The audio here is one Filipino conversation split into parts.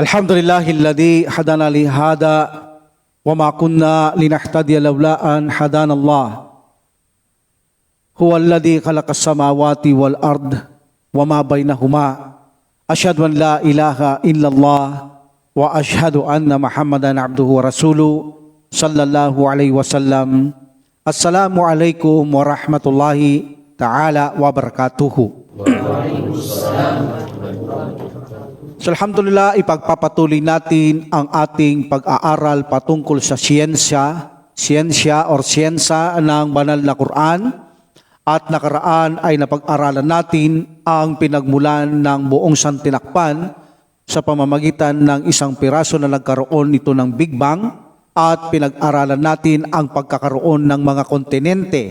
الحمد لله الذي هدانا لهذا وما كنا لنهتدي لولا أن هدانا الله هو الذي خلق السماوات والأرض وما بينهما أشهد أن لا إله إلا الله وأشهد أن محمدا عبده ورسوله صلى الله عليه وسلم السلام عليكم ورحمة الله تعالى وبركاته So alhamdulillah, ipagpapatuloy natin ang ating pag-aaral patungkol sa siyensya, siyensya or siyensa ng banal na Quran. At nakaraan ay napag-aralan natin ang pinagmulan ng buong santinakpan sa pamamagitan ng isang piraso na nagkaroon nito ng Big Bang at pinag-aralan natin ang pagkakaroon ng mga kontinente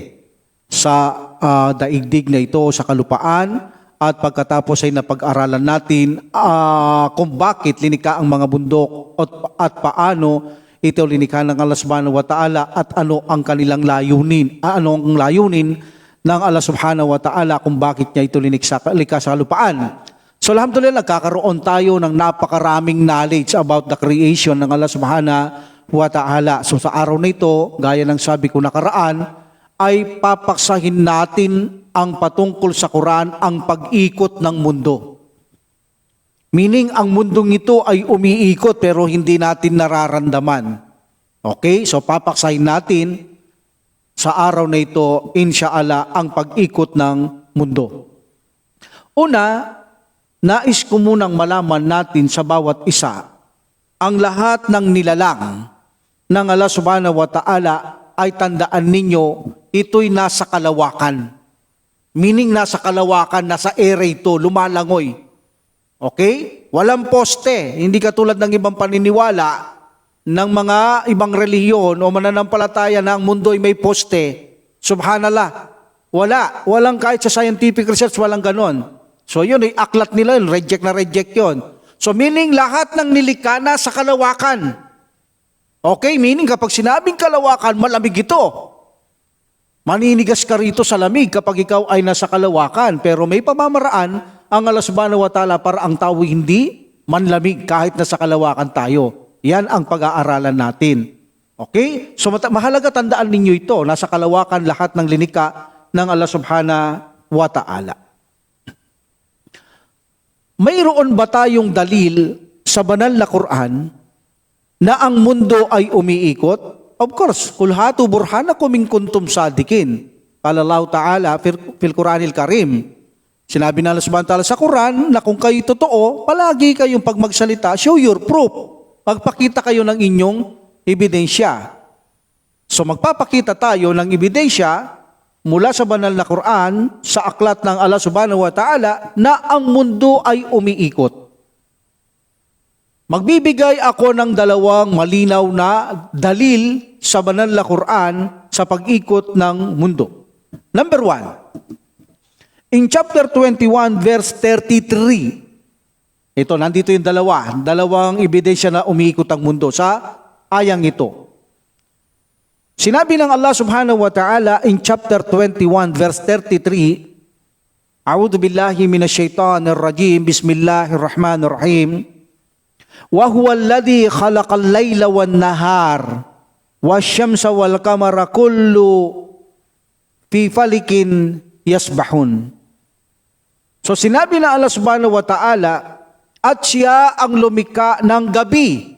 sa ah, daigdig na ito sa kalupaan at pagkatapos ay napag-aralan natin ah, kung bakit linika ang mga bundok at, at paano ito linika ng Allah subhanahu wa ta'ala at ano ang kanilang layunin, ah, ano ang layunin ng Allah subhanahu wa ta'ala kung bakit niya ito liniksa, sa kalupaan. So alhamdulillah, nagkakaroon tayo ng napakaraming knowledge about the creation ng Allah subhanahu wa ta'ala. So sa araw na ito, gaya ng sabi ko nakaraan, ay papaksahin natin ang patungkol sa Quran ang pag-ikot ng mundo. Meaning ang mundong ito ay umiikot pero hindi natin nararamdaman. Okay? So papaksahin natin sa araw na ito, insyaAllah, ang pag-ikot ng mundo. Una, nais ko munang malaman natin sa bawat isa ang lahat ng nilalang ng Allah subhanahu wa ta'ala ay tandaan ninyo, ito'y nasa kalawakan. Meaning nasa kalawakan, nasa ere ito, lumalangoy. Okay? Walang poste. Hindi katulad ng ibang paniniwala ng mga ibang relihiyon o mananampalataya na ang mundo ay may poste. Subhanallah. Wala. Walang kahit sa scientific research, walang ganon. So yun, ay aklat nila yun. Reject na reject yun. So meaning lahat ng nilikana sa kalawakan. Okay, meaning kapag sinabing kalawakan, malamig ito. Maninigas ka rito sa lamig kapag ikaw ay nasa kalawakan. Pero may pamamaraan ang Allah subhanahu wa ta'ala para ang tao hindi manlamig kahit nasa kalawakan tayo. Yan ang pag-aaralan natin. Okay? So mahalaga tandaan ninyo ito. Nasa kalawakan lahat ng linika ng Allah subhanahu wa ta'ala. Mayroon ba tayong dalil sa banal na Quran na ang mundo ay umiikot? Of course, kulhatu burhanakum in kuntum sadikin. Qala Allah Ta'ala fil, Quranil Karim. Sinabi na Allah subhanahu ta'ala sa Quran na kung kayo totoo, palagi kayong pag magsalita, show your proof. Magpakita kayo ng inyong ebidensya. So magpapakita tayo ng ebidensya mula sa banal na Quran sa aklat ng Allah subhanahu wa ta'ala na ang mundo ay umiikot. Magbibigay ako ng dalawang malinaw na dalil sa banal na Quran sa pag-ikot ng mundo. Number one, in chapter 21 verse 33, ito, nandito yung dalawa, dalawang ebidensya na umiikot ang mundo sa ayang ito. Sinabi ng Allah subhanahu wa ta'ala in chapter 21 verse 33, A'udhu billahi minasyaitanir rajim, bismillahirrahmanirrahim. Wa huwa alladhi khalaqal layla wan nahar wasyamsa wal qamara kullu fi falikin yasbahun. So sinabi na Allah subhanahu wa ta'ala, at siya ang lumika ng gabi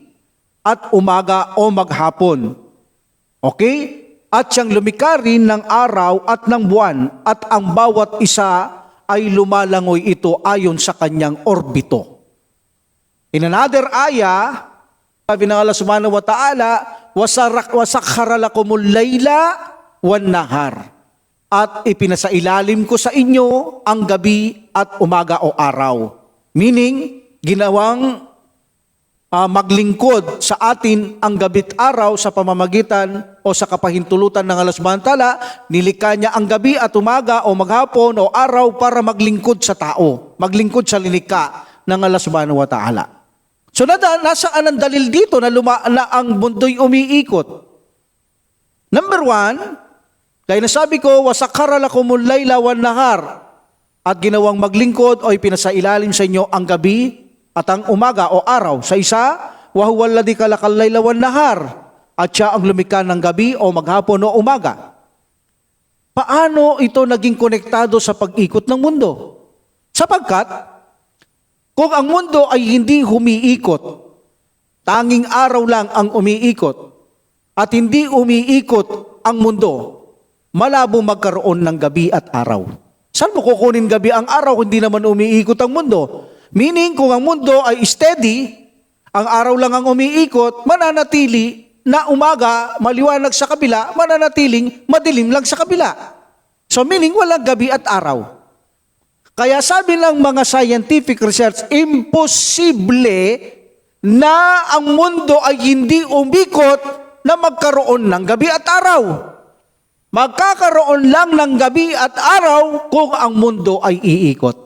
at umaga o maghapon. Okay? At siyang lumika rin ng araw at ng buwan at ang bawat isa ay lumalangoy ito ayon sa kanyang orbito. In another aya, sabi ng Allah subhanahu wa ta'ala, wasarak wasakhara lakumul layla wan nahar. At ipinasailalim ko sa inyo ang gabi at umaga o araw. Meaning, ginawang ah, maglingkod sa atin ang gabi't araw sa pamamagitan o sa kapahintulutan ng Allah subhanahu wa ta'ala, nilikha niya ang gabi at umaga o maghapon o araw para maglingkod sa tao, maglingkod sa linika ng Allah subhanahu wa ta'ala. So nada, nasaan ang dalil dito na, luma, na ang mundo'y umiikot? Number one, kaya nasabi ko, wasakara lakumul layla wan nahar at ginawang maglingkod o ipinasailalim sa inyo ang gabi at ang umaga o araw. Sa isa, wahuwaladi kalakal laylawan nahar at siya ang lumikha ng gabi o maghapon o umaga. Paano ito naging konektado sa pag-ikot ng mundo? Sapagkat, kung ang mundo ay hindi humiikot, tanging araw lang ang umiikot, at hindi umiikot ang mundo, malabo magkaroon ng gabi at araw. Saan mo kukunin gabi ang araw kung hindi naman umiikot ang mundo? Meaning, kung ang mundo ay steady, ang araw lang ang umiikot, mananatili na umaga, maliwanag sa kabila, mananatiling madilim lang sa kabila. So meaning, walang gabi at araw. Kaya sabi ng mga scientific research, imposible na ang mundo ay hindi umikot na magkaroon ng gabi at araw. Magkakaroon lang ng gabi at araw kung ang mundo ay iikot.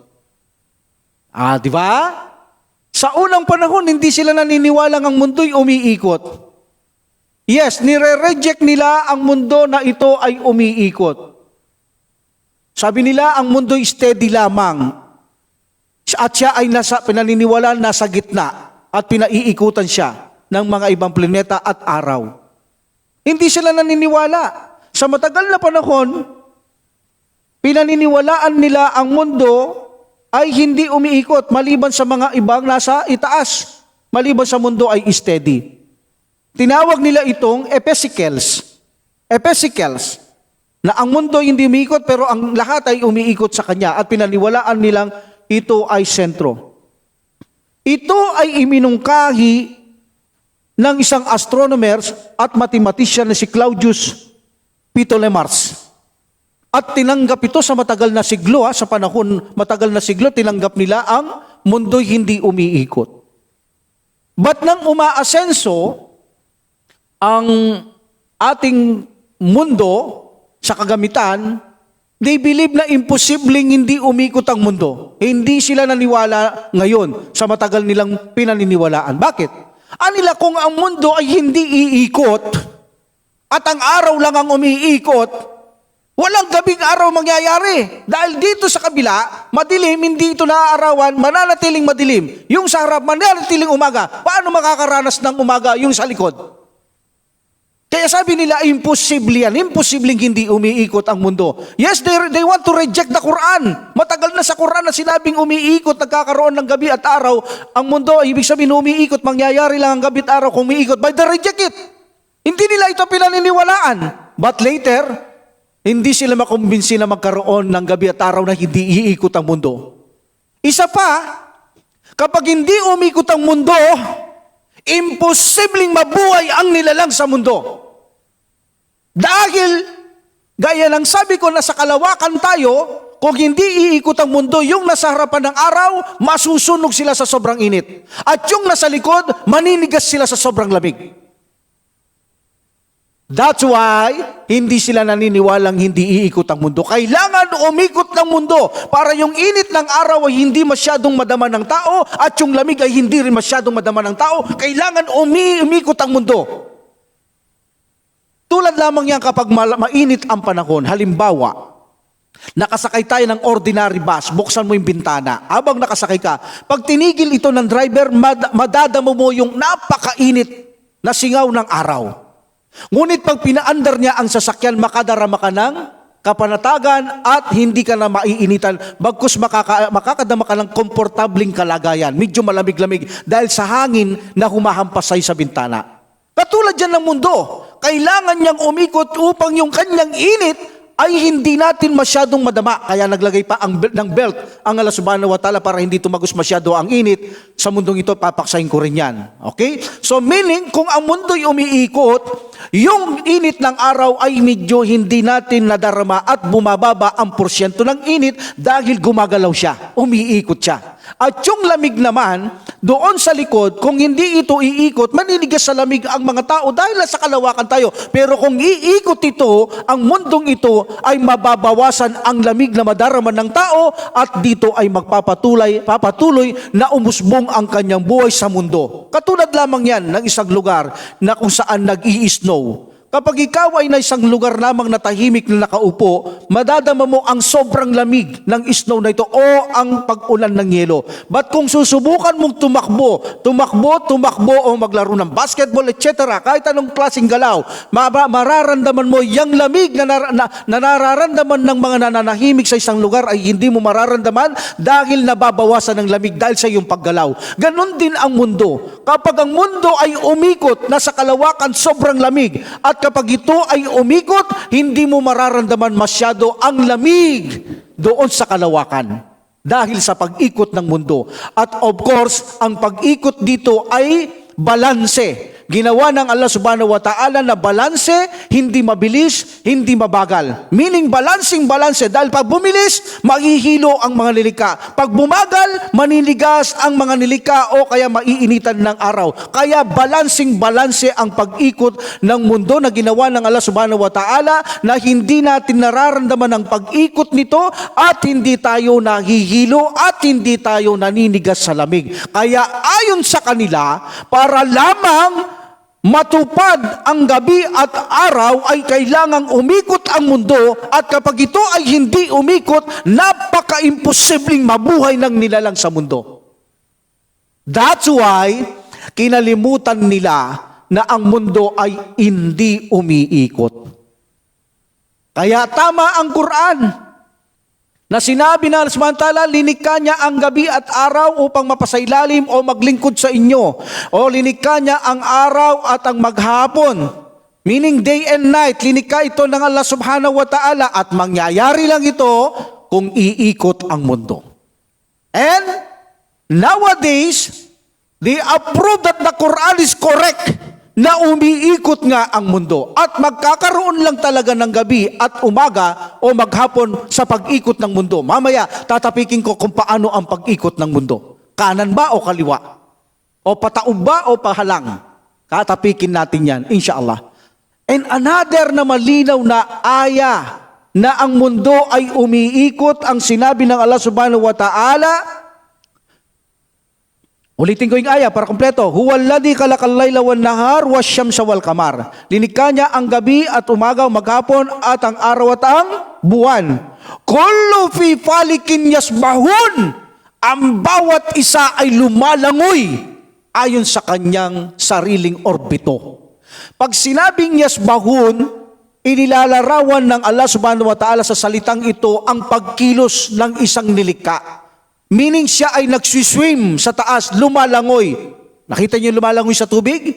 Ah, di ba? Sa unang panahon, hindi sila naniniwala ang mundo'y umiikot. Yes, nire-reject nila ang mundo na ito ay umiikot. Sabi nila, ang mundo'y steady lamang. At siya ay nasa, pinaniniwalaan nasa gitna at pinaiikutan siya ng mga ibang planeta at araw. Hindi sila naniniwala. Sa matagal na panahon, pinaniniwalaan nila ang mundo ay hindi umiikot maliban sa mga ibang nasa itaas. Maliban sa mundo ay steady. Tinawag nila itong epesicles. Epesicles. Na ang mundo hindi umiikot pero ang lahat ay umiikot sa kanya at pinaniwalaan nilang ito ay sentro. Ito ay iminungkahi ng isang astronomer at mathematician na si Claudius Ptolemais. At tinanggap ito sa matagal na siglo, ha, sa panahon matagal na siglo, tinanggap nila ang mundo'y hindi umiikot. But nang umaasenso ang ating mundo sa kagamitan, they believe na imposibleng hindi umikot ang mundo. Hindi sila naniwala ngayon sa matagal nilang pinaniniwalaan. Bakit? Anila kung ang mundo ay hindi iikot at ang araw lang ang umiikot, walang gabing araw mangyayari. Dahil dito sa kabila, madilim, hindi ito naaarawan, mananatiling madilim. Yung sa harap, mananatiling umaga. Paano makakaranas ng umaga yung sa likod? Kaya sabi nila, imposible yan. Imposibleng hindi umiikot ang mundo. Yes, they, they want to reject the Quran. Matagal na sa Quran na sinabing umiikot, nagkakaroon ng gabi at araw. Ang mundo, ibig sabihin umiikot, mangyayari lang ang gabi at araw kung umiikot. But they reject it. Hindi nila ito pinaniniwalaan. But later, hindi sila makumbinsi na magkaroon ng gabi at araw na hindi iikot ang mundo. Isa pa, kapag hindi umikot ang mundo, imposibleng mabuhay ang nilalang sa mundo. Dahil, gaya ng sabi ko na sa kalawakan tayo, kung hindi iikot ang mundo, yung nasa harapan ng araw, masusunog sila sa sobrang init. At yung nasa likod, maninigas sila sa sobrang lamig. That's why, hindi sila naniniwalang hindi iikot ang mundo. Kailangan umikot ng mundo para yung init ng araw ay hindi masyadong madama ng tao at yung lamig ay hindi rin masyadong madama ng tao. Kailangan umi umikot ang mundo. Tulad lamang yan kapag mainit ang panahon. Halimbawa, nakasakay tayo ng ordinary bus, buksan mo yung bintana. Habang nakasakay ka, pag tinigil ito ng driver, mad- madadamo mo yung napakainit na singaw ng araw. Ngunit pag pinaandar niya ang sasakyan, makadarama ka ng kapanatagan at hindi ka na maiinitan. Bagkus makaka, makakadama ka ng komportabling kalagayan. Medyo malamig-lamig dahil sa hangin na humahampas sa bintana. Katulad yan ng mundo. Kailangan niyang umikot upang yung kanyang init ay hindi natin masyadong madama. Kaya naglagay pa ang ng belt ang Allah subhanahu wa ta'ala para hindi tumagos masyado ang init. Sa mundong ito, papaksahin ko rin yan. Okay? So meaning, kung ang mundo'y umiikot, yung init ng araw ay medyo hindi natin nadarama at bumababa ang porsyento ng init dahil gumagalaw siya, umiikot siya. At yung lamig naman, doon sa likod, kung hindi ito iikot, maninigas sa lamig ang mga tao dahil sa kalawakan tayo. Pero kung iikot ito, ang mundong ito ay mababawasan ang lamig na madarama ng tao at dito ay magpapatuloy papatuloy na umusbong ang kanyang buhay sa mundo. Katulad lamang yan ng isang lugar na kung saan nag-i-snow. Kapag ikaw ay na isang lugar lamang na tahimik na nakaupo, madadama mo ang sobrang lamig ng snow na ito o ang pag-ulan ng yelo. But kung susubukan mong tumakbo, tumakbo, tumakbo o maglaro ng basketball, etc., kahit anong klaseng galaw, maba- mararamdaman mo yung lamig na, nar- na, na nararamdaman ng mga nananahimik sa isang lugar ay hindi mo mararamdaman dahil nababawasan ng lamig dahil sa iyong paggalaw. Ganon din ang mundo. Kapag ang mundo ay umikot, nasa kalawakan sobrang lamig. At kapag ito ay umikot, hindi mo mararamdaman masyado ang lamig doon sa kalawakan. Dahil sa pag-ikot ng mundo. At of course, ang pag-ikot dito ay balanse. Ginawa ng Allah subhanahu wa ta'ala na balanse, hindi mabilis, hindi mabagal. Meaning balancing balanse dahil pag bumilis, mahihilo ang mga nilika. Pag bumagal, maniligas ang mga nilika o kaya maiinitan ng araw. Kaya balancing balanse ang pag-ikot ng mundo na ginawa ng Allah subhanahu wa ta'ala na hindi natin nararamdaman ang pag-ikot nito at hindi tayo nahihilo at hindi tayo naninigas sa lamig. Kaya ayon sa kanila, para lamang matupad ang gabi at araw ay kailangang umikot ang mundo at kapag ito ay hindi umikot, napaka-imposibleng mabuhay ng nilalang sa mundo. That's why kinalimutan nila na ang mundo ay hindi umiikot. Kaya tama ang Quran na sinabi na samantala, linikha niya ang gabi at araw upang mapasailalim o maglingkod sa inyo. O linikha niya ang araw at ang maghapon. Meaning day and night, linikha ito ng Allah subhanahu wa ta'ala at mangyayari lang ito kung iikot ang mundo. And nowadays, they approve that the Quran is correct na umiikot nga ang mundo at magkakaroon lang talaga ng gabi at umaga o maghapon sa pag-ikot ng mundo. Mamaya, tatapikin ko kung paano ang pag-ikot ng mundo. Kanan ba o kaliwa? O pataob ba o pahalang? Tatapikin natin yan, inshallah. And another na malinaw na aya na ang mundo ay umiikot ang sinabi ng Allah subhanahu wa ta'ala Ulitin ko yung aya para kompleto. Huwalladhi kalakal layla wan nahar wasyamsa wal kamar. Linikha niya ang gabi at umaga, maghapon at ang araw at ang buwan. Kullu fi falikin yasbahun. Ang bawat isa ay lumalangoy ayon sa kanyang sariling orbito. Pag sinabing yasbahun, inilalarawan ng Allah subhanahu wa ta'ala sa salitang ito ang pagkilos ng isang nilikha. Meaning siya ay nagsiswim sa taas, lumalangoy. Nakita niyo lumalangoy sa tubig?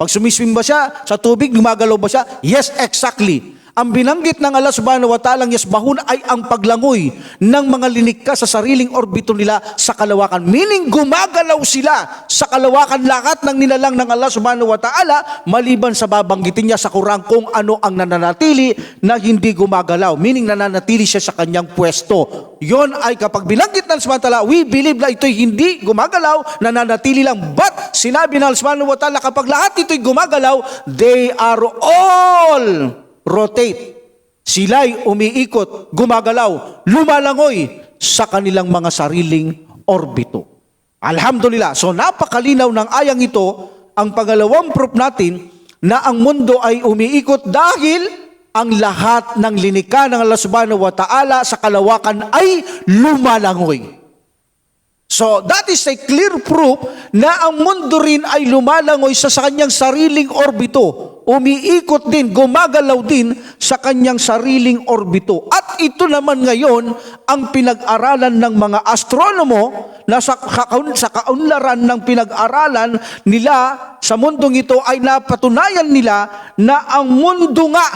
Pag sumiswim ba siya sa tubig, gumagalaw ba siya? Yes, exactly. Ang binanggit ng Allah subhanahu wa ta'ala yasbahun ay ang paglangoy ng mga linikha sa sariling orbito nila sa kalawakan. Meaning gumagalaw sila sa kalawakan lahat ng nilalang ng Allah subhanahu wa ta'ala maliban sa babanggitin niya sa Quran kung ano ang nananatili na hindi gumagalaw. Meaning nananatili siya sa kanyang pwesto. Yon ay kapag binanggit ng subhanahu wa ta'ala, we believe na ito'y hindi gumagalaw, nananatili lang. But sinabi ng Allah subhanahu wa ta'ala, kapag lahat ito'y gumagalaw, they are all rotate. Sila'y umiikot, gumagalaw, lumalangoy sa kanilang mga sariling orbito. Alhamdulillah. So napakalinaw ng ayang ito, ang pangalawang proof natin na ang mundo ay umiikot dahil ang lahat ng linika ng Allah subhanahu wa ta'ala sa kalawakan ay lumalangoy. So that is a clear proof na ang mundo rin ay lumalangoy sa, kanyang sariling orbito. Umiikot din, gumagalaw din sa kanyang sariling orbito. At ito naman ngayon ang pinag-aralan ng mga astronomo na sa, kakaun, sa kaunlaran ng pinag-aralan nila sa mundong ito ay napatunayan nila na ang mundo nga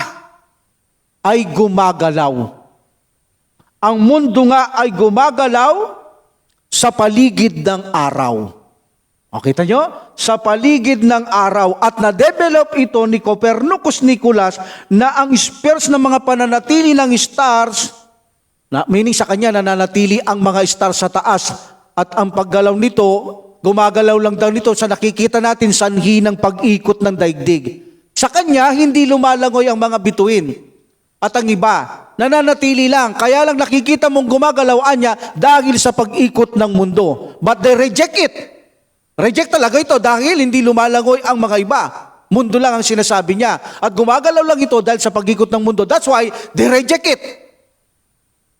ay gumagalaw. Ang mundo nga ay gumagalaw sa paligid ng araw. O kita nyo? Sa paligid ng araw. At na-develop ito ni Copernicus Nicolas na ang spheres ng mga pananatili ng stars, na, meaning sa kanya nananatili ang mga stars sa taas at ang paggalaw nito, gumagalaw lang daw nito sa nakikita natin sanhi ng pag-ikot ng daigdig. Sa kanya, hindi lumalangoy ang mga bituin. At ang iba, nananatili lang. Kaya lang nakikita mong gumagalawaan niya dahil sa pag-ikot ng mundo. But they reject it. Reject talaga ito dahil hindi lumalangoy ang mga iba. Mundo lang ang sinasabi niya. At gumagalaw lang ito dahil sa pag-ikot ng mundo. That's why they reject it.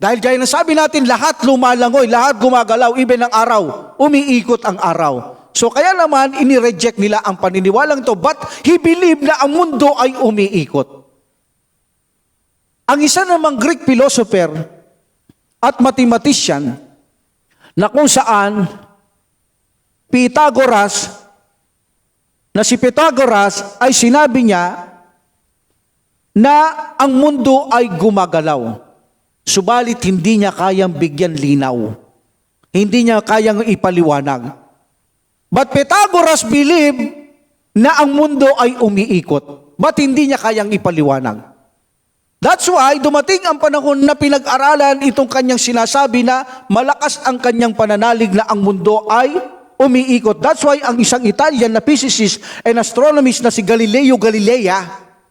Dahil gaya na sabi natin, lahat lumalangoy, lahat gumagalaw, even ang araw, umiikot ang araw. So kaya naman, inireject nila ang paniniwalang to, but he believed na ang mundo ay umiikot. Ang isa namang Greek philosopher at mathematician na kung saan Pythagoras, na si Pythagoras ay sinabi niya na ang mundo ay gumagalaw. Subalit hindi niya kayang bigyan linaw. Hindi niya kayang ipaliwanag. But Pythagoras believed na ang mundo ay umiikot. But hindi niya kayang ipaliwanag. That's why dumating ang panahon na pinag-aralan itong kanyang sinasabi na malakas ang kanyang pananalig na ang mundo ay umiikot. That's why ang isang Italian na physicist and astronomist na si Galileo Galilei,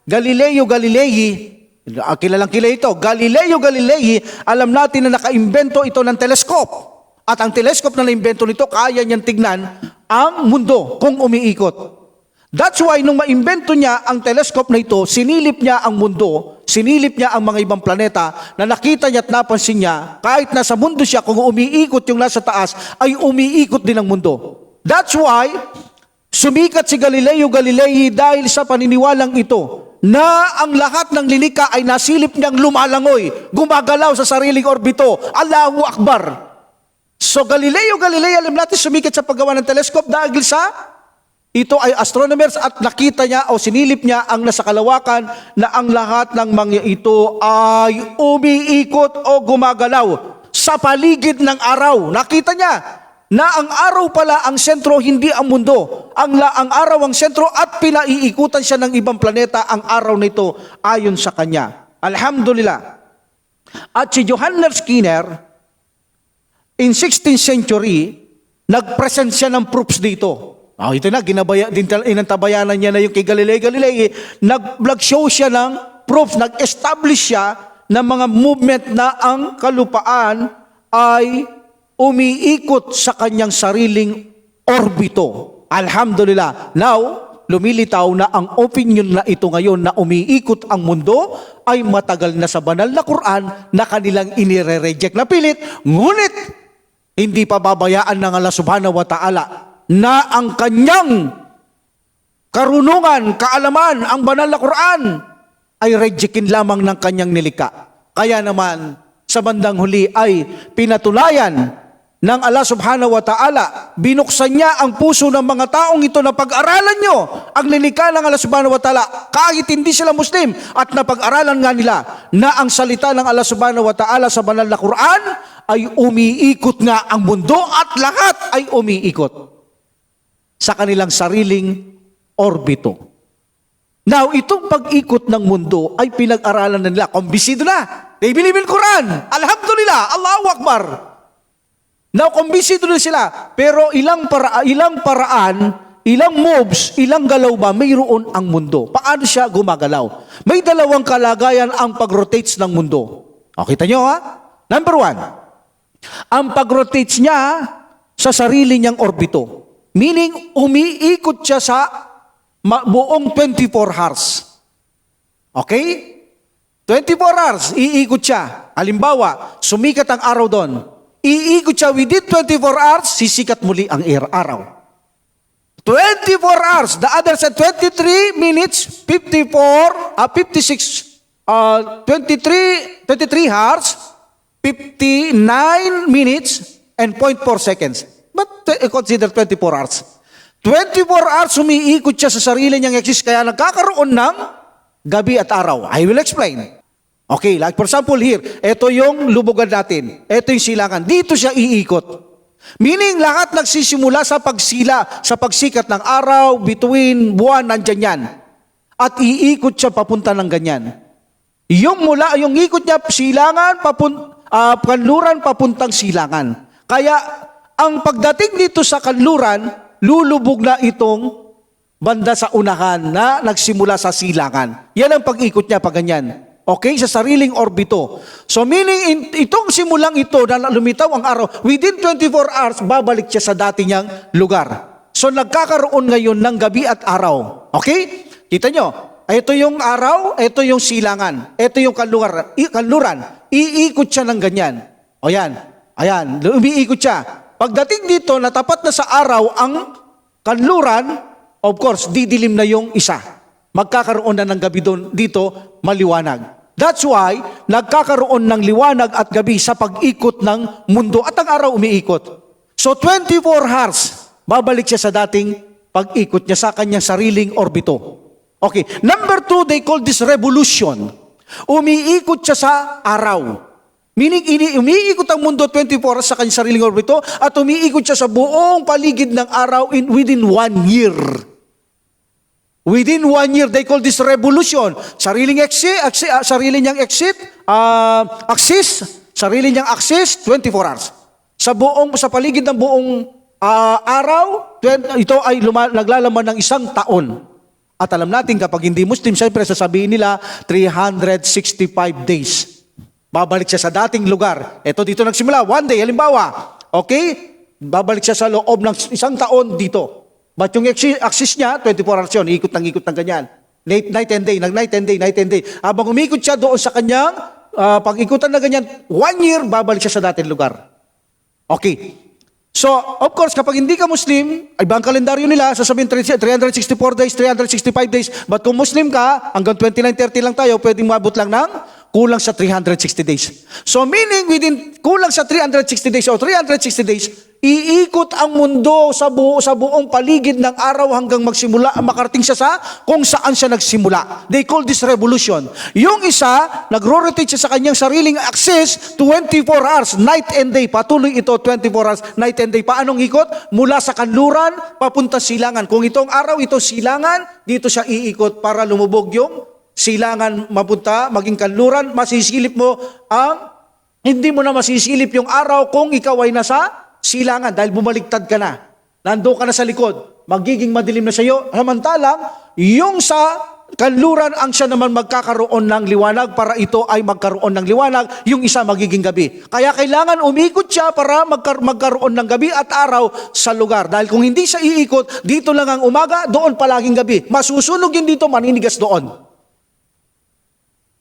Galileo Galilei, ah, kilalang kilala ito, Galileo Galilei, alam natin na nakaimbento ito ng telescope. At ang telescope na naimbento nito, kaya niyang tignan ang mundo kung umiikot. That's why nung maimbento niya ang telescope na ito, sinilip niya ang mundo, sinilip niya ang mga ibang planeta na nakita niya at napansin niya, kahit nasa mundo siya, kung umiikot yung nasa taas, ay umiikot din ang mundo. That's why, sumikat si Galileo Galilei dahil sa paniniwalang ito, na ang lahat ng linika ay nasilip niyang lumalangoy, gumagalaw sa sariling orbito. Allahu Akbar! So Galileo Galilei, alam natin, sumikat sa paggawa ng telescope dahil sa ito ay astronomers at nakita niya o sinilip niya ang nasa kalawakan na ang lahat ng mga ito ay umiikot o gumagalaw sa paligid ng araw. Nakita niya na ang araw pala ang sentro, hindi ang mundo. Ang, la, ang araw ang sentro at pinaiikutan siya ng ibang planeta ang araw nito ayon sa kanya. Alhamdulillah. At si Johannes Skinner, in 16th century, nag-present siya ng proofs dito. Oh, ito na, ginabaya, din, inantabayanan niya na yung kay Galilei Galilei. Nag, nag-show siya ng proof, nag-establish siya ng mga movement na ang kalupaan ay umiikot sa kanyang sariling orbito. Alhamdulillah. Now, lumilitaw na ang opinion na ito ngayon na umiikot ang mundo ay matagal na sa banal na Quran na kanilang inire-reject na pilit. Ngunit, hindi pa babayaan ng Allah subhanahu wa ta'ala na ang kanyang karunungan, kaalaman, ang banal na Quran ay rejectin lamang ng kanyang nilika. Kaya naman, sa bandang huli ay pinatulayan ng Allah subhanahu wa ta'ala, binuksan niya ang puso ng mga taong ito na pag-aralan nyo ang linika ng Allah subhanahu wa ta'ala kahit hindi sila Muslim at napag-aralan nga nila na ang salita ng Allah subhanahu wa ta'ala sa banal na Quran ay umiikot nga ang mundo at lahat ay umiikot sa kanilang sariling orbito. Now, itong pag-ikot ng mundo ay pinag-aralan na nila. Kumbisido na. They believe in Quran. Alhamdulillah. Allahu Akbar. Now, kumbisido na sila. Pero ilang, para, ilang paraan, ilang moves, ilang galaw ba, mayroon ang mundo. Paano siya gumagalaw? May dalawang kalagayan ang pag-rotates ng mundo. O, kita nyo ha? Number one, ang pag-rotates niya sa sarili niyang orbito. Meaning, umiikot siya sa buong 24 hours. Okay? 24 hours, iikot siya. Halimbawa, sumikat ang araw doon. Iikot siya within 24 hours, sisikat muli ang araw. 24 hours, the other said 23 minutes, 54, uh, 56, uh, 23, 23 hours, 59 minutes, and 0.4 seconds. But uh, consider 24 hours. 24 hours umiikot siya sa sarili niyang exist kaya nagkakaroon ng gabi at araw. I will explain. Okay, like for example here, ito yung lubugan natin. Ito yung silangan. Dito siya iikot. Meaning lahat nagsisimula sa pagsila, sa pagsikat ng araw, between buwan, nandyan yan. At iikot siya papunta ng ganyan. Yung mula, yung ikot niya, silangan, papun, ah, kanluran, papuntang silangan. Kaya, ang pagdating dito sa kanluran, lulubog na itong banda sa unahan na nagsimula sa silangan. Yan ang pag-ikot niya pag ganyan. Okay? Sa sariling orbito. So meaning, in, itong simulang ito na lumitaw ang araw, within 24 hours, babalik siya sa dati niyang lugar. So nagkakaroon ngayon ng gabi at araw. Okay? Kita nyo, ito yung araw, ito yung silangan, ito yung kanluran. I, kanluran. Iikot siya ng ganyan. O yan, ayan, umiikot siya. Pagdating dito, natapat na sa araw ang kanluran, of course, didilim na yung isa. Magkakaroon na ng gabi doon, dito, maliwanag. That's why, nagkakaroon ng liwanag at gabi sa pag-ikot ng mundo at ang araw umiikot. So 24 hours, babalik siya sa dating pag-ikot niya sa kanyang sariling orbito. Okay, number two, they call this revolution. Umiikot siya sa araw. Meaning, ini, umiikot ang mundo 24 hours sa kanyang sariling orbito at umiikot siya sa buong paligid ng araw in, within one year. Within one year, they call this revolution. Sariling exit, exit ah, sarili niyang exit, ah, axis, sarili niyang axis, 24 hours. Sa buong, sa paligid ng buong ah, araw, ito ay luma, naglalaman ng isang taon. At alam natin kapag hindi Muslim, siyempre sasabihin nila 365 days. Babalik siya sa dating lugar. Ito dito nagsimula, one day, halimbawa, okay? Babalik siya sa loob ng isang taon dito. But yung axis, niya, 24 hours yun, ikot ng ikot ng ganyan. Night, night and day, nag night and day, night and day. Habang umikot siya doon sa kanyang ah, pag-ikutan na ganyan, one year, babalik siya sa dating lugar. Okay. So, of course, kapag hindi ka Muslim, ibang kalendaryo nila, sasabihin 364 days, 365 days. But kung Muslim ka, hanggang 29, 30 lang tayo, pwedeng mabot lang ng kulang sa 360 days. So meaning within kulang sa 360 days o 360 days, iikot ang mundo sa buo sa buong paligid ng araw hanggang magsimula makarating siya sa kung saan siya nagsimula. They call this revolution. Yung isa, nagro-rotate siya sa kanyang sariling axis 24 hours, night and day. Patuloy ito 24 hours, night and day. Paanong ikot? Mula sa kanluran, papunta silangan. Kung itong araw, ito silangan, dito siya iikot para lumubog yung silangan mapunta, maging kanluran, masisilip mo ang, hindi mo na masisilip yung araw kung ikaw ay nasa silangan dahil bumaligtad ka na. Nando ka na sa likod. Magiging madilim na sa iyo. Samantalang, yung sa kanluran ang siya naman magkakaroon ng liwanag para ito ay magkaroon ng liwanag, yung isa magiging gabi. Kaya kailangan umikot siya para magkar- magkaroon ng gabi at araw sa lugar. Dahil kung hindi siya iikot, dito lang ang umaga, doon palaging gabi. Masusunog yun dito, maninigas doon.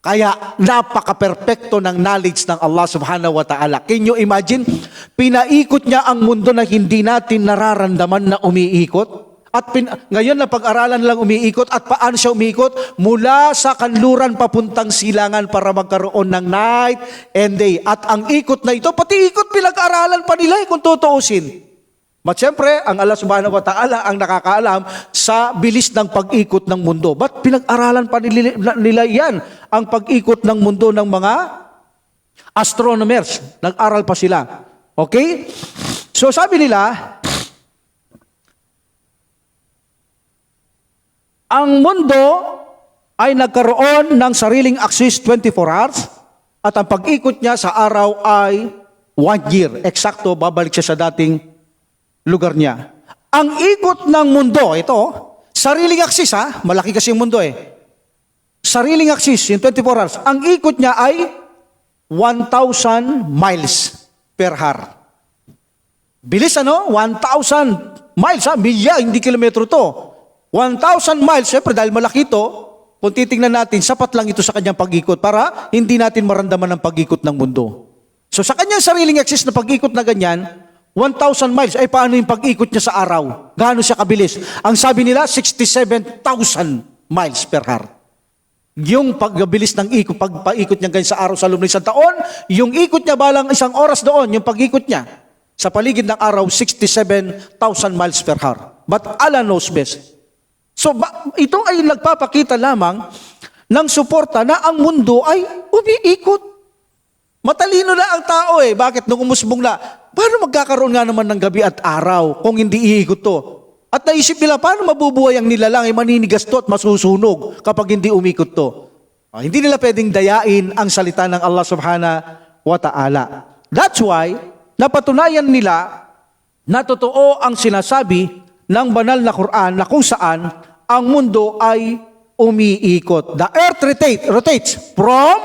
Kaya napaka-perpekto ng knowledge ng Allah subhanahu wa ta'ala. Can you imagine? Pinaikot niya ang mundo na hindi natin nararamdaman na umiikot. At pin- ngayon na pag-aralan lang umiikot at paano siya umiikot? Mula sa kanluran papuntang silangan para magkaroon ng night and day. At ang ikot na ito, pati ikot pinag-aralan pa nila eh, kung tutuusin. But siyempre, ang Allah subhanahu wa ta'ala ang nakakaalam sa bilis ng pag-ikot ng mundo. Ba't pinag-aralan pa nila, yan? Ang pag-ikot ng mundo ng mga astronomers. Nag-aral pa sila. Okay? So sabi nila, ang mundo ay nagkaroon ng sariling axis 24 hours at ang pag-ikot niya sa araw ay one year. Eksakto, babalik siya sa dating lugar niya. Ang ikot ng mundo, ito, sariling axis ha, malaki kasi yung mundo eh. Sariling axis, yung 24 hours. Ang ikot niya ay 1,000 miles per hour. Bilis ano? 1,000 miles ha, milya, hindi kilometro to. 1,000 miles, syempre dahil malaki ito, kung titingnan natin, sapat lang ito sa kanyang pag-ikot para hindi natin maramdaman ang pag-ikot ng mundo. So sa kanyang sariling axis na pag-ikot na ganyan, 1,000 miles, ay paano yung pag-ikot niya sa araw? Gaano siya kabilis? Ang sabi nila, 67,000 miles per hour. Yung pagbilis ng ikot, pagpaikot niya ganyan sa araw sa loob ng isang taon, yung ikot niya balang isang oras doon, yung pag-ikot niya, sa paligid ng araw, 67,000 miles per hour. But Allah knows best. So ito ay nagpapakita lamang ng suporta na ang mundo ay umiikot. Matalino na ang tao eh. Bakit? Nung umusbong na, paano magkakaroon nga naman ng gabi at araw kung hindi iikot to? At naisip nila, paano mabubuhay ang nilalang ay maninigas to at masusunog kapag hindi umikot to? Ah, hindi nila pwedeng dayain ang salita ng Allah subhanahu wa ta'ala. That's why, napatunayan nila na totoo ang sinasabi ng banal na Quran na kung saan ang mundo ay umiikot. The earth rotate, rotates from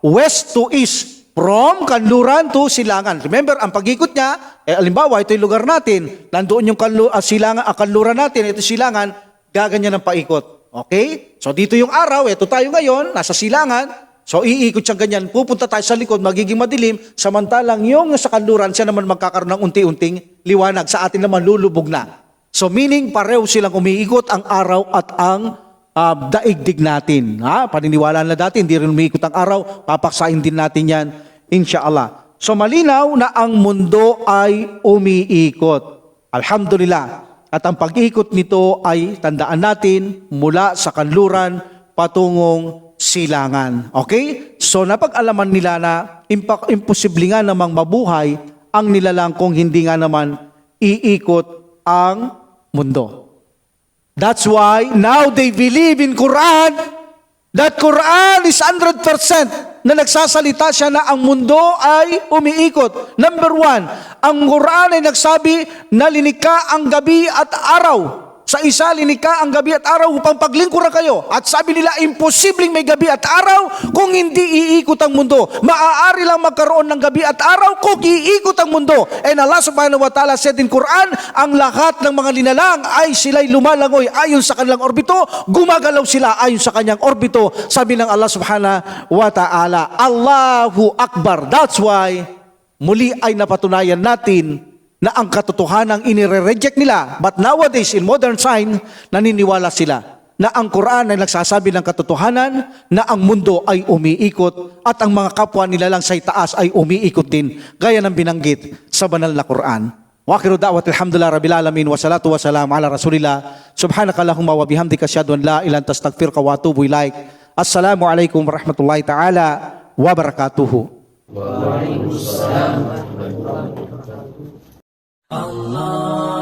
west to east. From kanluran to silangan. Remember, ang pag-ikot niya, eh, alimbawa, ito yung lugar natin. Nandoon yung kanlu, ah, silangan, ah, kanluran natin, ito silangan, gaganyan ang paikot. Okay? So dito yung araw, eto tayo ngayon, nasa silangan. So iikot siya ganyan, pupunta tayo sa likod, magiging madilim, samantalang yung sa kanluran, siya naman magkakaroon ng unti-unting liwanag, sa atin naman lulubog na. So meaning pareho silang umiikot ang araw at ang ah, daigdig natin. Ha? Paniniwala na dati, hindi rin umiikot ang araw, papaksain din natin yan, inshallah. So malinaw na ang mundo ay umiikot. Alhamdulillah. At ang pag-ikot nito ay tandaan natin mula sa kanluran patungong silangan. Okay? So napag-alaman nila na impak imposible nga namang mabuhay ang nilalang kung hindi nga naman iikot ang mundo. That's why now they believe in Quran that Quran is 100% na nagsasalita siya na ang mundo ay umiikot. Number one, ang Quran ay nagsabi na linika ang gabi at araw. Sa isa, linika ang gabi at araw upang paglingkuran kayo. At sabi nila, imposibleng may gabi at araw kung hindi iikot ang mundo. Maaari lang magkaroon ng gabi at araw kung iikot ang mundo. And Allah subhanahu wa ta'ala said in Quran, ang lahat ng mga linalang ay sila'y lumalangoy ayon sa kanilang orbito, gumagalaw sila ayon sa kanyang orbito. Sabi ng Allah subhanahu wa ta'ala, Allahu Akbar. That's why muli ay napatunayan natin na ang katotohanang inire-reject nila. But nowadays, in modern science, naniniwala sila na ang Quran ay nagsasabi ng katotohanan na ang mundo ay umiikot at ang mga kapwa nila lang sa itaas ay umiikot din, gaya ng binanggit sa banal na Quran. Wakiru da'wat alhamdulillah rabbil alamin wa salatu wa salam ala rasulillah subhanakallahumma wa bihamdika asyhadu an la ilaha anta astaghfiruka wa atubu ilaik. Assalamu alaikum warahmatullahi taala wabarakatuhu. Allah.